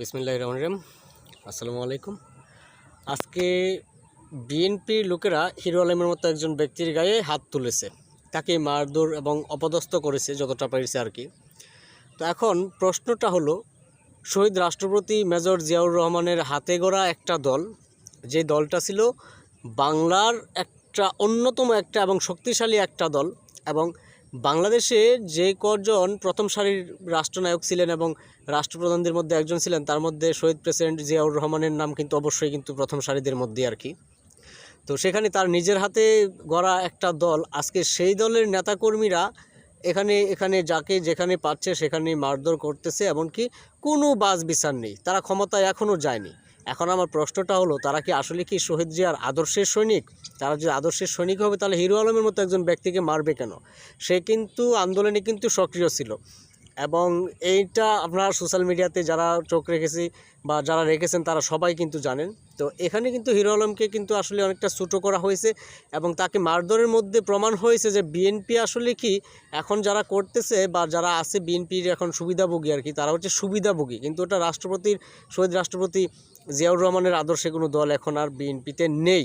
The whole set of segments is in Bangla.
বিসমিল্লাহ রহমান রহিম। আসসালামু আলাইকুম। আজকে বিএনপির লোকেরা হিরো আলমের মতো একজন ব্যক্তির গায়ে হাত তুলেছে। তাকে মারধর এবং অপদস্থ করেছে যতটা পেরেছে আর কি। তো এখন প্রশ্নটা হলো, শহীদ রাষ্ট্রপতি মেজর জিয়াউর রহমানের হাতে গড়া একটা দল, যে দলটা ছিল বাংলার একটা অন্যতম একটা এবং শক্তিশালী একটা দল এবং বাংলাদেশে যে কজন প্রথম সারির রাষ্ট্রনায়ক ছিলেন এবং রাষ্ট্রপ্রধানদের মধ্যে একজন ছিলেন, তার মধ্যে শহীদ প্রেসিডেন্ট জিয়াউর রহমানের নাম কিন্তু অবশ্যই কিন্তু প্রথম সারিদের মধ্যে আর কি। তো সেখানে তার নিজের হাতে গড়া একটা দল, আজকে সেই দলের নেতাকর্মীরা এখানে এখানে যাকে যেখানে পাচ্ছে সেখানে মারধর করতেছে, এমনকি কোনো বাজ বিচার নেই। তারা ক্ষমতায় এখনও যায়নি। এখন আমার প্রশ্নটা হলো, তারা কি আসলে কি শহীদ জিয়ার আদর্শের সৈনিক? তারা যদি আদর্শের সৈনিক হবে, তাহলে হিরো আলমের মতো একজন ব্যক্তিকে মারবে কেন? সে কিন্তু আন্দোলনে কিন্তু সক্রিয় ছিল। এবং এইটা আপনারা সোশ্যাল মিডিয়াতে যারা চোখ রেখেছি বা যারা রেখেছেন, তারা সবাই কিন্তু জানেন। তো এখানে কিন্তু হিরো আলমকে কিন্তু আসলে অনেকটা ছোটো করা হয়েছে এবং তাকে মারধরের মধ্যে প্রমাণ হয়েছে যে বিএনপি আসলে কি এখন যারা করতেছে বা যারা আছে বিএনপির এখন সুবিধাভোগী আর কি, তারা হচ্ছে সুবিধাভোগী। কিন্তু ওটা রাষ্ট্রপতির, শহীদ রাষ্ট্রপতি জিয়াউর রহমানের আদর্শে কোনো দল এখন আর বিএনপিতে নেই।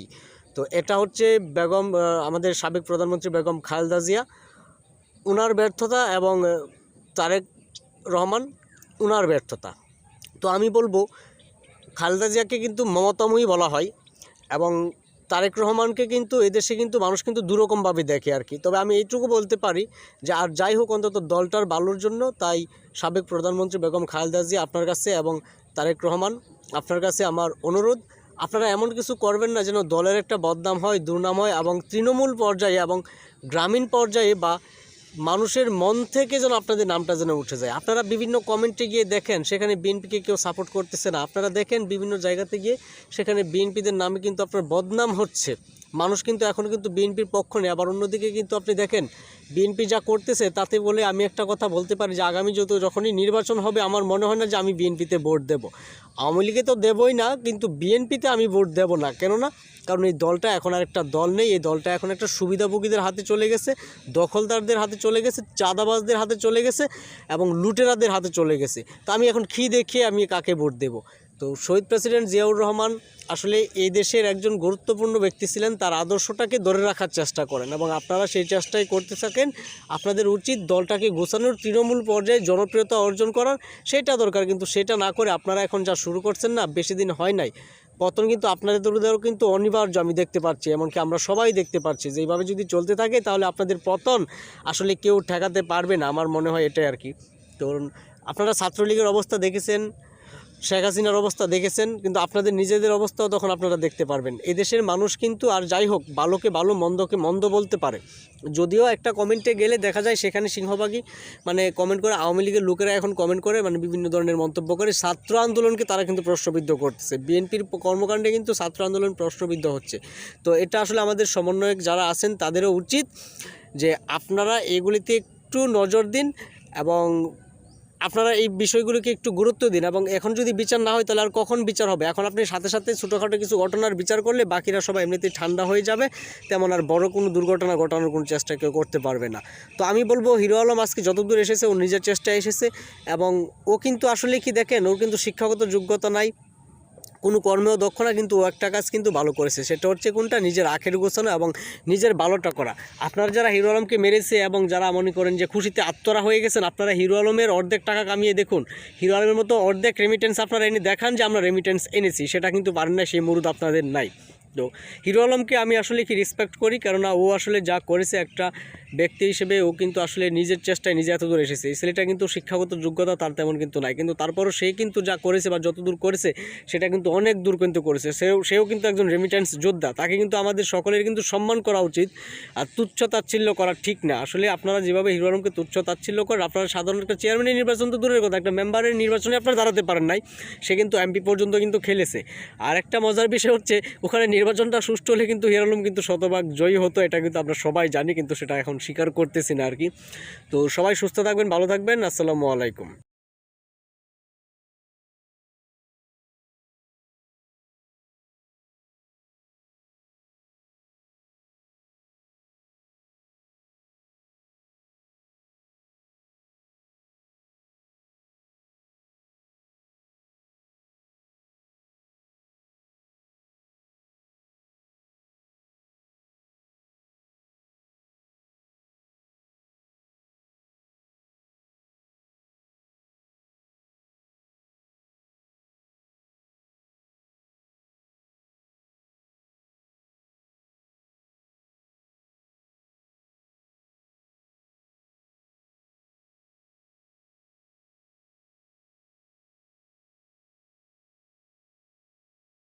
তো এটা হচ্ছে বেগম আমাদের সাবেক প্রধানমন্ত্রী বেগম খালেদা জিয়া। উনার ব্যর্থতা এবং তারেক রহমান উনার ব্যর্থতা। তো আমি বলব, খালেদা জিয়াকে কিন্তু মমতাময়ী বলা হয় এবং তারেক রহমানকে কিন্তু এদেশে কিন্তু মানুষ কিন্তু দুরকমভাবে দেখে আর কি। তবে আমি এইটুকু বলতে পারি যে, আর যাই হোক অন্তত দলটার ভালোর জন্য তাই সাবেক প্রধানমন্ত্রী বেগম খালেদা জিয়া আপনার কাছে এবং তারেক রহমান আপনার কাছে আমার অনুরোধ, আপনারা এমন কিছু করবেন না যেন দলের একটা বদনাম হয়, দুর্নাম হয় এবং তৃণমূল পর্যায়ে এবং গ্রামীণ পর্যায়ে বা মানুষের মন থেকে যেন আপনাদের নামটা যেন উঠে যায়। আপনারা বিভিন্ন কমেন্টে গিয়ে দেখেন, সেখানে বিএনপিকে কেউ সাপোর্ট করতেছে না। আপনারা দেখেন বিভিন্ন জায়গাতে গিয়ে সেখানে বিএনপিদের নামে কিন্তু আপনার বদনাম হচ্ছে। মানুষ কিন্তু এখন কিন্তু বিএনপির পক্ষ নেই। আবার অন্যদিকে কিন্তু আপনি দেখেন বিএনপি যা করতেছে তাতে বলে আমি একটা কথা বলতে পারি যে, আগামী যত যখনই নির্বাচন হবে, আমার মনে হয় না যে আমি বিএনপিতে ভোট দেব। আওয়ামী লীগে তো দেবই না, কিন্তু বিএনপিতে আমি ভোট দেব না। কেননা কারণ এই দলটা এখন আর একটা দল নেই, এই দলটা এখন একটা সুবিধাভোগীদের হাতে চলে গেছে, দখলদারদের হাতে চলে গেছে, চাঁদাবাজদের হাতে চলে গেছে এবং লুটেরাদের হাতে চলে গেছে। তো আমি এখন খি দেখিয়ে আমি কাকে ভোট দেব? তো শহীদ প্রেসিডেন্ট জিয়াউর রহমান আসলে এই দেশের একজন গুরুত্বপূর্ণ ব্যক্তি ছিলেন, তার আদর্শটাকে ধরে রাখার চেষ্টা করেন এবং আপনারা সেই চেষ্টাই করতে থাকেন। আপনাদের উচিত দলটাকে গোছানোর তৃণমূল পর্যায়ে জনপ্রিয়তা অর্জন করার, সেটা দরকার, কিন্তু সেটা না করে আপনারা এখন যা শুরু করছেন না, বেশি দিন হয় নাই। পতন কিন্তু আপনাদের দরদেরও কিন্তু অনিবার্য, আমি দেখতে পাচ্ছি। এমনকি আমরা সবাই দেখতে পাচ্ছি যে, এইভাবে যদি চলতে থাকে, তাহলে আপনাদের পতন আসলে কেউ ঠেকাতে পারবে না। আমার মনে হয় এটাই আর কি। তো আপনারা ছাত্রলীগের অবস্থা দেখেছেন? শেখ হাসিনার অবস্থা দেখেছেন, কিন্তু আপনাদের নিজেদের অবস্থাও তখন আপনারা দেখতে পারবেন। এদেশের মানুষ কিন্তু, আর যাই হোক, ভালোকে ভালো, মন্দকে মন্দ বলতে পারে। যদিও একটা কমেন্টে গেলে দেখা যায় সেখানে সিংহভাগই মানে কমেন্ট করে, আওয়ামী লীগের লোকেরা এখন কমেন্ট করে মানে বিভিন্ন ধরনের মন্তব্য করে। ছাত্র আন্দোলনকে তারা কিন্তু প্রশ্নবিদ্ধ করতেছে। বিএনপির কর্মকাণ্ডে কিন্তু ছাত্র আন্দোলন প্রশ্নবিদ্ধ হচ্ছে। তো এটা আসলে আমাদের সমন্বয়ক যারা আছেন, তাদেরও উচিত যে আপনারা এগুলিতে একটু নজর দিন এবং আপনারা এই বিষয়গুলোকে একটু গুরুত্ব দিন এবং এখন যদি বিচার না হয় তাহলে আর কখন বিচার হবে? এখন আপনি সাথে সাথে ছোটোখাটো কিছু ঘটনার বিচার করলে বাকিরা সবাই এমনিতেই ঠান্ডা হয়ে যাবে। তেমন আর বড় কোনো দুর্ঘটনা ঘটানোর কোনো চেষ্টা কেউ করতে পারবে না। তো আমি বলব, হিরো আলম আজকে যতদূর এসেছে, ও নিজের চেষ্টায় এসেছে এবং ও কিন্তু আসলে কি দেখেন? ও কিন্তু শিক্ষাগত যোগ্যতা নাই। কোনো কর্মেও দক্ষ না, কিন্তু ও একটা কাজ কিন্তু ভালো করেছে। সেটা হচ্ছে কোনটা? নিজের আখের গোছানো এবং নিজের ভালোটা করা। আপনারা যারা হিরো আলমকে মেরেছে এবং যারা মনে করেন যে খুশিতে আত্মরা হয়ে গেছেন, আপনারা হিরো আলমের অর্ধেক টাকা কামিয়ে দেখুন। হিরো আলমের মতো অর্ধেক রেমিটেন্স আপনারা এনে দেখান যে আমরা রেমিটেন্স এনেছি। সেটা কিন্তু পারেন না সেই মুরুদ আপনাদের নাই। তো হিরো আলমকে আমি আসলে কি রেসপেক্ট করি? কেননা ও আসলে যা করেছে একটা ব্যক্তি হিসেবে ও কিন্তু আসলে নিজের চেষ্টায় নিজে এত দূর এসেছে। এই ছেলেটা কিন্তু শিক্ষাগত যোগ্যতা তার তেমন কিন্তু নাই। কিন্তু তারপরও সে কিন্তু যা করেছে বা যত দূর করেছে, সেটা কিন্তু অনেক দূর কিন্তু করেছে। সেও সেও কিন্তু একজন রেমিটেন্স যোদ্ধা। তাকে কিন্তু আমাদের সকলের কিন্তু সম্মান করা উচিত। আর তুচ্ছ তাচ্ছিল্য করা ঠিক না। আসলে আপনারা যেভাবে হিরো আলমকে তুচ্ছ তাচ্ছিল্য করেন, আপনারা সাধারণ একটা চেয়ারম্যানের নির্বাচন তো দূরের কথা। একটা মেম্বারের নির্বাচনে আপনারা দাঁড়াতে পারেন নাই। সে কিন্তু এমপি পর্যন্ত কিন্তু খেলেছে। আর একটা মজার বিষয় হচ্ছে, ওখানে নির্বাচনটা সুষ্ঠু হলে কিন্তু হিরালুম কিন্তু শতভাগ জয়ী হতো, এটা কিন্তু আমরা সবাই জানি, কিন্তু সেটা এখন স্বীকার করতেছি না আর কি। তো সবাই সুস্থ থাকবেন, ভালো থাকবেন, আসসালামু আলাইকুম।